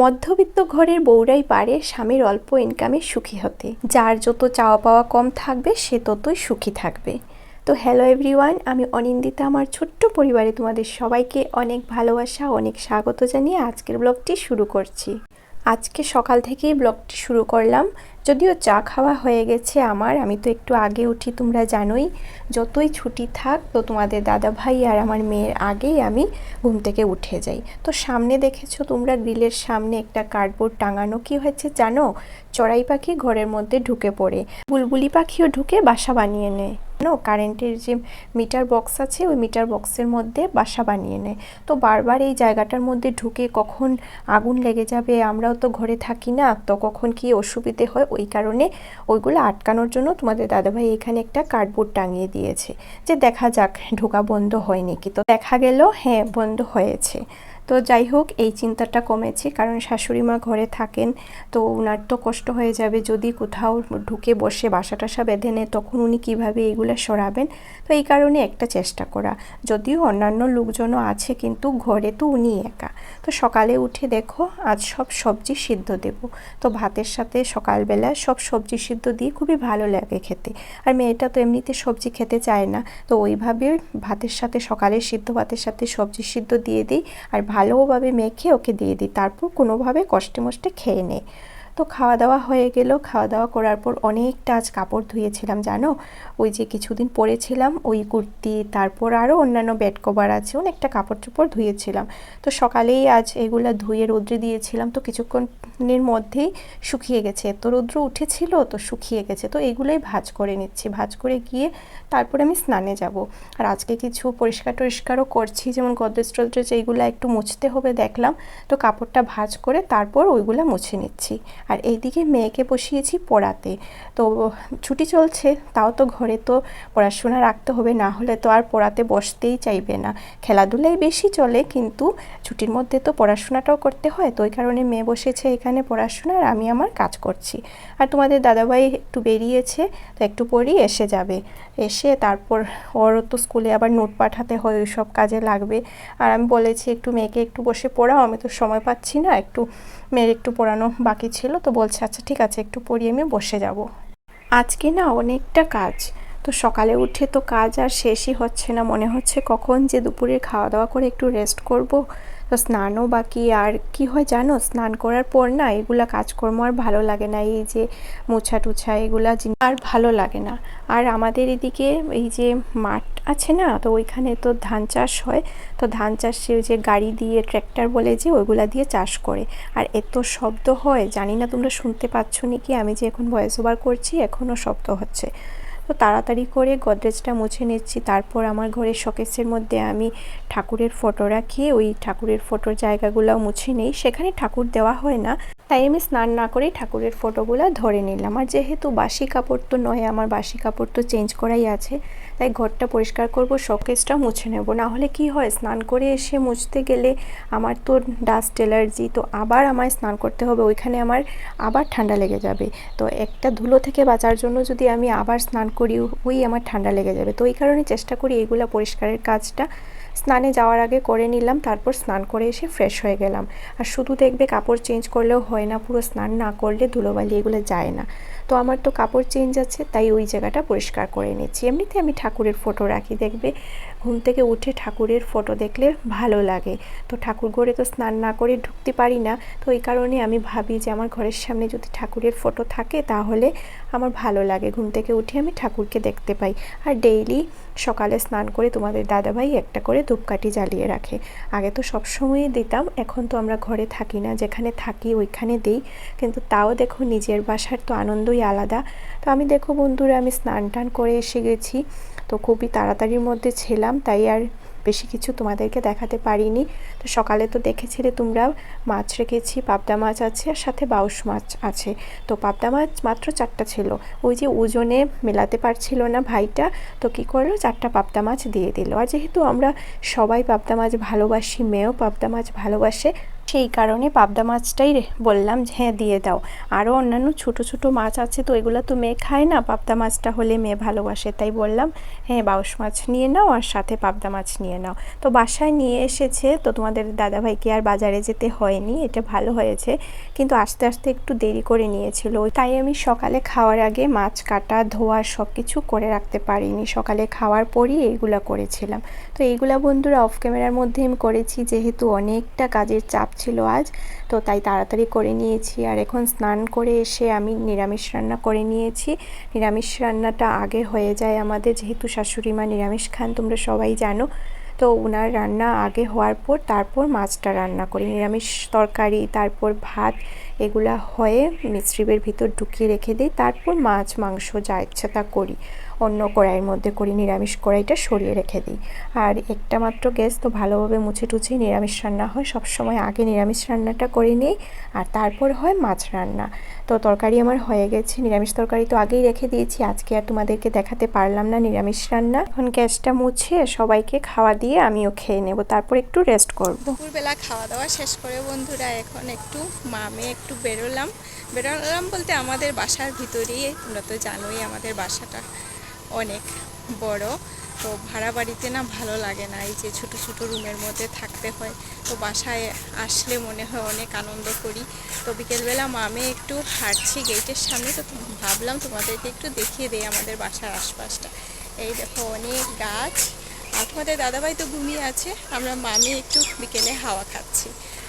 মধ্যবিত্ত ঘরের বউরাই পারে স্বামীর অল্প ইনকামে সুখী হতে। যার যত চাওয়া পাওয়া কম থাকবে, সে ততই সুখী থাকবে। তো হ্যালো এভরিওয়ান আমি অনিন্দিতা, আমার ছোট্ট পরিবারে তোমাদের সবাইকে অনেক ভালোবাসা, অনেক স্বাগত জানিয়ে আজকের ব্লগটি শুরু করছি। আজকে সকাল থেকেই ব্লগটি শুরু করলাম। যদিও চা খাওয়া হয়ে গেছে আমার, আমি তো একটু আগে উঠি, তোমরা জানোই। যতই ছুটি থাক, তো তোমাদের দাদা ভাই আর আমার মেয়ের আগেই আমি ঘুম থেকে উঠে যাই। তো সামনে দেখেছ তোমরা গ্রিলের সামনে একটা কার্ডবোর্ড টাঙানো। কি হয়েছে জানো? চড়াই পাখি ঘরের মধ্যে ঢুকে পড়ে। বুলবুলি পাখিও ঢুকে বাসা বানিয়ে নেয়। নো কারেন্টের যে মিটার বক্স আছে, ওই মিটার বক্সের মধ্যে বাসা বানিয়ে নেয়। তো বারবার এই জায়গাটার মধ্যে ঢুকে কখন আগুন লেগে যাবে, আমরাও তো ঘরে থাকি না, তো কখন কি অসুবিধে হয়, ওই কারণে ওইগুলো আটকানোর জন্য তোমাদের দাদাভাই এখানে একটা কার্ডবোর্ড টাঙিয়ে দিয়েছে। যে দেখা যাক, ঢোকা বন্ধ হয় নাকি তো দেখা গেল হ্যাঁ বন্ধ হয়েছে। তো যাই হোক, এই চিন্তাটা কমেছে। কারণ শাশুড়ি মা ঘরে থাকেন, তো ওনার তো কষ্ট হয়ে যাবে। যদি কোথাও ঢুকে বসে বাসা টাসা বেঁধে নেয়, তখন উনি কীভাবে এইগুলো সরাবেন? তো এই কারণে একটা চেষ্টা করা। যদিও অন্যান্য লোকজনও আছে, কিন্তু ঘরে তো উনি একা। তো সকালে উঠে দেখো, আজ সব সবজি সিদ্ধ দেব। তো ভাতের সাথে সকালবেলা সব সবজি সিদ্ধ দিয়ে খুবই ভালো লাগে খেতে। আর মেয়েটা তো এমনিতে সবজি খেতে চায় না। তো ওইভাবে ভাতের সাথে সকালে সিদ্ধ ভাতের সাথে সবজি সিদ্ধ দিয়ে দিই। আর ভালোভাবে মেখে ওকে দিয়ে দিই। তারপর কোনোভাবে কষ্টে মষ্টে খেয়ে নেয় তো খাওয়া দাওয়া হয়ে গেল। খাওয়া দাওয়া করার পর অনেকটা আজ কাপড় ধুয়েছিলাম, জানো? ওই যে কিছুদিন পরেছিলাম, ওই কুর্তি, তারপর আরও অন্যান্য বেড কভার আছে, অনেকটা কাপড় চোপড় ধুয়েছিলাম। তো সকালেই আজ এগুলো ধুয়ে রৌদ্রে দিয়েছিলাম, তো কিছুক্ষণের মধ্যেই শুকিয়ে গেছে। এত রৌদ্র উঠেছিল, তো শুকিয়ে গেছে। তো এগুলোই ভাজ করে নিচ্ছি। ভাজ করে গিয়ে তারপরে আমি স্নানে যাব। আর আজকে কিছু পরিষ্কার টরিষ্কারও করছি, যেমন গদ্রেজ টদ্রেজ এইগুলো একটু মুছতে হবে দেখলাম। তো কাপড়টা ভাজ করে তারপর ওইগুলো মুছে নিচ্ছি। আর এইদিকে মেয়েকে বসিয়েছি পড়াতে। তো ছুটি চলছে, তাও তো ঘরে তো পড়াশোনা রাখতে হবে, না হলে তো আর পড়াতে বসতেই চাইবে না। খেলাধুলাই বেশি চলে, কিন্তু ছুটির মধ্যে তো পড়াশোনাটাও করতে হয়, তো ওই কারণে মেয়ে বসেছে এখানে পড়াশোনা আর আমি আমার কাজ করছি। আর তোমাদের দাদাভাই একটু বেরিয়েছে, তো একটু পরেই এসে যাবে। এসে তারপর ওরও তো স্কুলে আবার নোট পাঠাতে হয়, ওই সব কাজে লাগবে। আর আমি বলেছি, একটু মেয়েকে একটু বসে পড়াও, আমি তো সময় পাচ্ছি না, একটু মেয়ের একটু পড়ানো বাকি ছিল, তো বলছে আচ্ছা ঠিক আছে, একটু পড়িয়ে আমি বসে যাব। আজকে না অনেকটা কাজ, তো সকালে উঠে তো কাজ আর শেষই হচ্ছে না। মনে হচ্ছে কখন যে দুপুরে খাওয়া দাওয়া করে একটু রেস্ট করব। তো স্নানও বাকি। আর কি হয় জানো? স্নান করার পর না এগুলা কাজকর্ম আর ভালো লাগে না। এই যে মোছা টুছা এগুলা আর ভালো লাগে না। আর আমাদের এদিকে এই যে মাঠ আছে না, তো ওইখানে তো ধান চাষ হয়। তো ধান চাষে যে গাড়ি দিয়ে ট্র্যাক্টর বলে যে ওইগুলা দিয়ে চাষ করে। আর এত শব্দ হয়, জানি না তোমরা শুনতে পাচ্ছ নাকি? আমি যে এখন ভয়েস ওভার করছি এখনও শব্দ হচ্ছে। তো তাড়াতাড়ি করে গদরেজটা মুছে নিচ্ছি। তারপর আমার ঘরের শোকেসের মধ্যে আমি ঠাকুরের ফটো রাখি। ওই ঠাকুরের ফটোর জায়গাগুলো মুছে নেই। সেখানে ঠাকুর দেওয়া হয় না। তাই আমি স্নান না করেই ঠাকুরের ফটোগুলো ধরে নিলাম। আর যেহেতু বাসি কাপড় তো নয়, আমার বাসি কাপড় তো চেঞ্জ করাই আছে। তাই ঘরটা পরিষ্কার করব, শোকেসটা মুছে নেব। না হলে কি হয়, স্নান করে এসে মুছতে গেলে আমার তো ডাস্ট অ্যালার্জি তো আবার আমায় স্নান করতে হবে। ওইখানে আমার আবার ঠান্ডা লেগে যাবে। তো একটা ধুলো থেকে বাঁচার জন্য যদি আমি আবার স্নান করি, ওই আমার ঠান্ডা লেগে যাবে। তো এই কারণে চেষ্টা করি এইগুলো পরিষ্কারের কাজটা স্নানে যাওয়ার আগে করে নিলাম, তারপর স্নান করে এসে ফ্রেশ হয়ে গেলাম। আর শুধু দেখবে কাপড় চেঞ্জ করলেও হয় না, পুরো স্নান না করলে ধুলোবালি এগুলো যায় না। তো আমার তো কাপড় চেঞ্জ আছে, তাই ওই জায়গাটা পরিষ্কার করে নিচ্ছি। এমনিতে আমি ঠাকুরের ফটো রাখি, দেখবে ঘুম থেকে উঠে ঠাকুরের ফটো দেখলে ভালো লাগে। তো ঠাকুর ঘরে তো স্নান না করে ঢুকতে পারি না। তো এই কারণে আমি ভাবি যে আমার ঘরের সামনে যদি ঠাকুরের ফটো থাকে তাহলে আমার ভালো লাগে। ঘুম থেকে উঠে আমি ঠাকুরকে দেখতে পাই। আর ডেইলি সকালে স্নান করে তোমাদের দাদাভাই একটা করে ধূপকাঠি জ্বালিয়ে রাখে। আগে তো সবসময়ই দিতাম, এখন তো আমরা ঘরে থাকি না। যেখানে থাকি ওইখানে দিই। কিন্তু তাও দেখো নিজের বাসার তো আনন্দই আলাদা। তো আমি দেখো বন্ধুরা, আমি স্নান টান করে এসে গেছি। তো খুবই তাড়াতাড়ির মধ্যে ছিলাম, তাই আর বেশি কিছু তোমাদেরকে দেখাতে পারিনি। তো সকালে তো দেখেছিলে তোমরা মাছ রেখেছি, পাবদা মাছ আছে আর সাথে বাউশ মাছ আছে। তো পাবদা মাছ মাত্র চারটা ছিল। ওই যে ওজনে মেলাতে পারছিল না ভাইটা, তো কি করল? চারটা পাবদা মাছ দিয়ে দিল। আর যেহেতু আমরা সবাই পাবদা মাছ ভালোবাসি, মেয়েও পাবদা মাছ ভালোবাসে সেই কারণে পাবদা মাছটাই বললাম যে হ্যাঁ দিয়ে দাও। আরও অন্যান্য ছোট ছোট মাছ আছে তো এগুলো তো মেয়ে খায় না, পাবদা মাছটা হলে মেয়ে ভালোবাসে। তাই বললাম হ্যাঁ বাউশ মাছ নিয়ে নাও আর সাথে পাবদা মাছ নিয়ে নাও। তো বাসায় নিয়ে এসেছে, তো তোমাদের দাদাভাইকে আর বাজারে যেতে হয়নি, এটা ভালো হয়েছে। কিন্তু আস্তে আস্তে একটু দেরি করে নিয়েছিল, তাই আমি সকালে খাওয়ার আগে মাছ কাটা, ধোয়া সব কিছু করে রাখতে পারিনি। সকালে খাওয়ার পরই এইগুলা করেছিলাম। তো এইগুলা বন্ধুরা, অফ ক্যামেরার মধ্যে আমি করেছি, যেহেতু অনেকটা কাজের চাপ ছিল আজ। তো তাই তাড়াতাড়ি করে নিয়েছি। আর এখন স্নান করে এসে আমি নিরামিষ রান্না করে নিয়েছি। নিরামিষ রান্নাটা আগে হয়ে যায় আমাদের, যেহেতু শাশুড়ি মা নিরামিষ খান, তোমরা সবাই জানো। তো ওনার রান্না আগে হওয়ার পর তারপর মাছটা রান্না করি। নিরামিষ তরকারি, তারপর ভাত, এগুলা হয়ে মিশ্রিবের ভিতর ঢুকিয়ে রেখে দিই। তারপর মাছ, মাংস যা ইচ্ছা তা করি। অন্য কড়াইয়ের মধ্যে করি, নিরামিষ কড়াইটা সরিয়ে রেখে দিই। আর একটা মাত্র গ্যাস তো ভালোভাবে মুছে টুছে নিরামিষ রান্না হয় সব সময় আগে নিরামিষ রান্নাটা করে নিই, আর তারপর হয় মাছ রান্না। তো তরকারি আমার হয়ে গেছে, নিরামিষ তরকারি তো আগেই রেখে দিয়েছি, আজকে আর তোমাদেরকে দেখাতে পারলাম না নিরামিষ রান্না। এখন গ্যাসটা মুছে সবাইকে খাওয়া দিয়ে আমিও খেয়ে নেব, তারপর একটু রেস্ট করব। দুপুরবেলা খাওয়া দাওয়া শেষ করে বন্ধুরা, এখন একটু মামে একটু বেরোলাম। বেরোলাম বলতে আমাদের বাসার ভিতরেই, তোমরা তো জানোই আমাদের বাসাটা। অনেক বড়। তো ভাড়া বাড়িতে না ভালো লাগে না, এই যে ছোট ছোট রুমের মধ্যে থাকতে হয়। তো বাসায় আসলে মনে হয় অনেক আনন্দ করি। তো বিকেলবেলা মামে একটু হাঁটছি গেটের সামনে, তো ভাবলাম তোমাদেরকে একটু দেখিয়ে দেই আমাদের বাসার আশপাশটা। এই দেখো অনেক গাছ। আর তোমাদের দাদাভাই তো ঘুমিয়ে আছে, আমরা মামি একটু বিকেলে হাওয়া খাচ্ছি।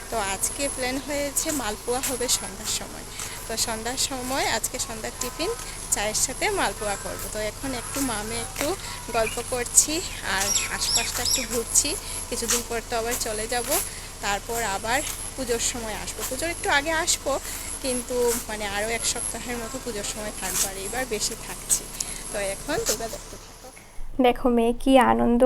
তো আজকে প্ল্যান হয়েছে মালপোয়া হবে সন্ধ্যার সময়। তো সন্ধ্যার সময়, আজকে সন্ধ্যার টিফিন, চায়ের সাথে মালপোয়া করব। তো এখন একটু মামে একটু গল্প করছি আর আশপাশটা একটু ঘুরছি। কিছুদিন পর তো আবার চলে যাব। তারপর আবার পুজোর সময় আসব। পুজোর একটু আগে আসব, কিন্তু মানে আরও এক সপ্তাহের মতো পুজোর সময় থাকব আর এবার বেশি থাকছি। তো এখন তোমরা দেখতে দেখো মেয়ে, কি আনন্দ।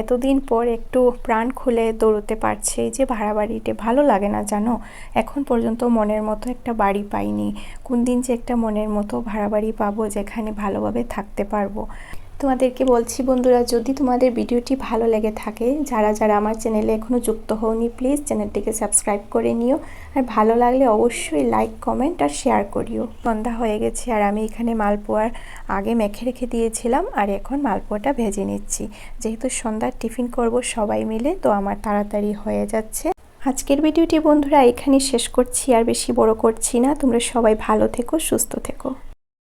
এতদিন পর একটু প্রাণ খুলে দৌড়তে পারছে যে ভাড়া বাড়িটা ভালো লাগে না, জানো? এখন পর্যন্ত মনের মতো একটা বাড়ি পাইনি। কোন দিন যে একটা মনের মতো ভাড়া বাড়ি পাবো যেখানে ভালোভাবে থাকতে পারব। তোমাদেরকে বলছি বন্ধুরা, যদি তোমাদের ভিডিওটি ভালো লেগে থাকে, যারা যারা আমার চ্যানেলে এখনও যুক্ত হওনি, প্লিজ চ্যানেলটিকে সাবস্ক্রাইব করে নিও। আর ভালো লাগলে অবশ্যই লাইক, কমেন্ট আর শেয়ার করিও। সন্ধ্যা হয়ে গেছে আর আমি এখানে মালপোয়ার আগে মেখে রেখে দিয়েছিলাম আর এখন মালপোয়াটা ভেজে নিচ্ছি। যেহেতু সন্ধ্যার টিফিন করব সবাই মিলে, তো আমার তাড়াতাড়ি হয়ে যাচ্ছে। আজকের ভিডিওটি বন্ধুরা এখানেই শেষ করছি, আর বেশি বড় করছি না। তোমরা সবাই ভালো থেকো, সুস্থ থেকো।